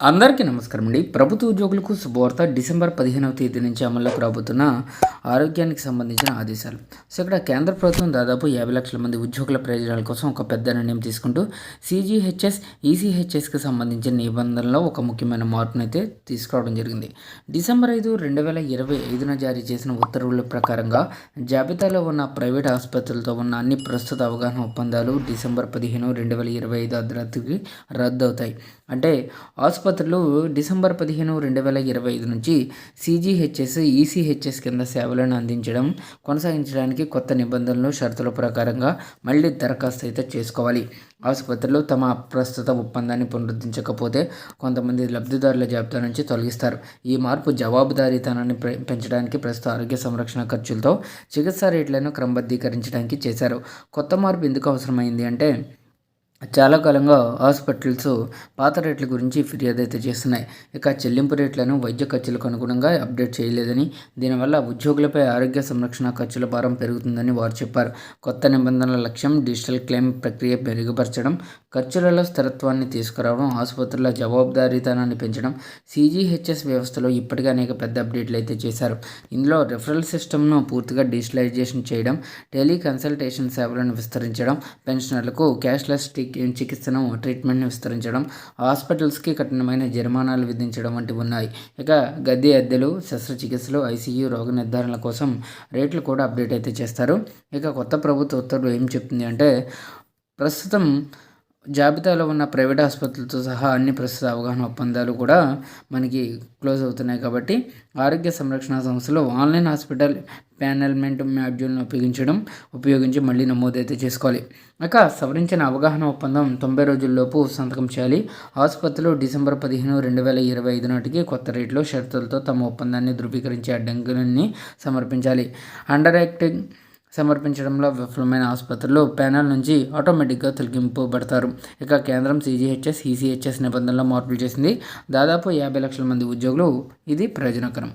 అందరికీ నమస్కారం అండి. ప్రభుత్వ ఉద్యోగులకు శుభవార్త. డిసెంబర్ పదిహేనవ తేదీ నుంచి అమల్లోకి రాబోతున్న ఆరోగ్యానికి సంబంధించిన ఆదేశాలు. సో ఇక్కడ కేంద్ర ప్రభుత్వం దాదాపు యాభై లక్షల మంది ఉద్యోగుల ప్రయోజనాల కోసం ఒక పెద్ద నిర్ణయం తీసుకుంటూ సీజీహెచ్ఎస్ ఈసీహెచ్ఎస్కి సంబంధించిన నిబంధనలో ఒక ముఖ్యమైన మార్పును అయితే తీసుకురావడం జరిగింది. డిసెంబర్ ఐదు రెండు వేల ఇరవై ఐదున జారీ చేసిన ఉత్తర్వుల ప్రకారంగా జాబితాలో ఉన్న ప్రైవేట్ ఆసుపత్రులతో ఉన్న అన్ని ప్రస్తుత అవగాహన ఒప్పందాలు డిసెంబర్ పదిహేను రెండు వేల ఇరవై ఐదు అర్ధరాత్రికి రద్దు అవుతాయి అంటే ఆసుపత్రులు డిసెంబర్ పదిహేను రెండు వేల ఇరవై ఐదు నుంచి సీజీహెచ్ఎస్ ఈసీహెచ్ఎస్ కింద సేవలను అందించడం కొనసాగించడానికి కొత్త నిబంధనలు షరతుల ప్రకారంగా మళ్ళీ దరఖాస్తు అయితే చేసుకోవాలి. ఆసుపత్రులు తమ ప్రస్తుత ఒప్పందాన్ని పునరుద్ధరించకపోతే కొంతమంది లబ్ధిదారుల జాబితా నుంచి తొలగిస్తారు. ఈ మార్పు జవాబుదారీతనాన్ని పె- పెంచడానికి ప్రస్తుత ఆరోగ్య సంరక్షణ ఖర్చులతో చికిత్సా రేట్లను క్రమబద్ధీకరించడానికి చేశారు. కొత్త మార్పు ఎందుకు అవసరమైంది అంటే చాలా కాలంగా హాస్పిటల్స్ పాత రేట్ల గురించి ఫిర్యాదు అయితే చేస్తున్నాయి. ఇక చెల్లింపు రేట్లను వైద్య ఖర్చులకు అనుగుణంగా అప్డేట్ చేయలేదని దీనివల్ల ఉద్యోగులపై ఆరోగ్య సంరక్షణ ఖర్చుల భారం పెరుగుతుందని వారు చెప్పారు. కొత్త నిబంధనల లక్ష్యం డిజిటల్ క్లెయిమ్ ప్రక్రియ మెరుగుపరచడం ఖర్చులలో స్థిరత్వాన్ని తీసుకురావడం ఆసుపత్రుల జవాబుదారీతనాన్ని పెంచడం సీజీహెచ్ఎస్ వ్యవస్థలో ఇప్పటికే అనేక పెద్ద అప్డేట్లు అయితే చేశారు. ఇందులో రెఫరల్ సిస్టమ్ను పూర్తిగా డిజిటలైజేషన్ చేయడం టెలికన్సల్టేషన్ సేవలను విస్తరించడం పెన్షనర్లకు క్యాష్లెస్ చికిత్సను ట్రీట్మెంట్ని విస్తరించడం హాస్పిటల్స్కి కఠినమైన జరిమానాలు విధించడం వంటివి ఉన్నాయి. ఇక గద్దె అద్దెలు శస్త్రచికిత్సలు ఐసీయూ రోగ నిర్ధారణల కోసం రేట్లు కూడా అప్డేట్ అయితే చేస్తారు. ఇక కొత్త ప్రభుత్వ ఉత్తర్వులు ఏం చెప్తుంది అంటే ప్రస్తుతం జాబితాలో ఉన్న ప్రైవేట్ ఆసుపత్రులతో సహా అన్ని ప్రస్తుత అవగాహన ఒప్పందాలు కూడా మనకి క్లోజ్ అవుతున్నాయి కాబట్టి ఆరోగ్య సంరక్షణ సంస్థలు ఆన్లైన్ హాస్పిటల్ ప్యానల్మెంట్ మాడ్యూల్ను ఉపయోగించడం ఉపయోగించి మళ్ళీ నమోదైతే చేసుకోవాలి. ఇక సవరించిన అవగాహన ఒప్పందం తొంభై రోజుల్లోపు సంతకం చేయాలి. ఆసుపత్రులు డిసెంబర్ పదిహేను రెండు వేల ఇరవై ఐదు నాటికి కొత్త రేట్లో షరతులతో తమ ఒప్పందాన్ని ధృవీకరించే అడ్డంకులన్నీ సమర్పించాలి. అండర్ యాక్టింగ్ సమర్పించడంలో విఫలమైన ఆసుపత్రులు ప్యానల్ నుంచి ఆటోమేటిక్గా తొలగింపబడతారు. ఇక కేంద్రం సీజీహెచ్ఎస్ ఈసీహెచ్ఎస్ నిబంధనలో మార్పులు చేసింది. దాదాపు యాభై లక్షల మంది ఉద్యోగులు ఇది ప్రయోజనకరం.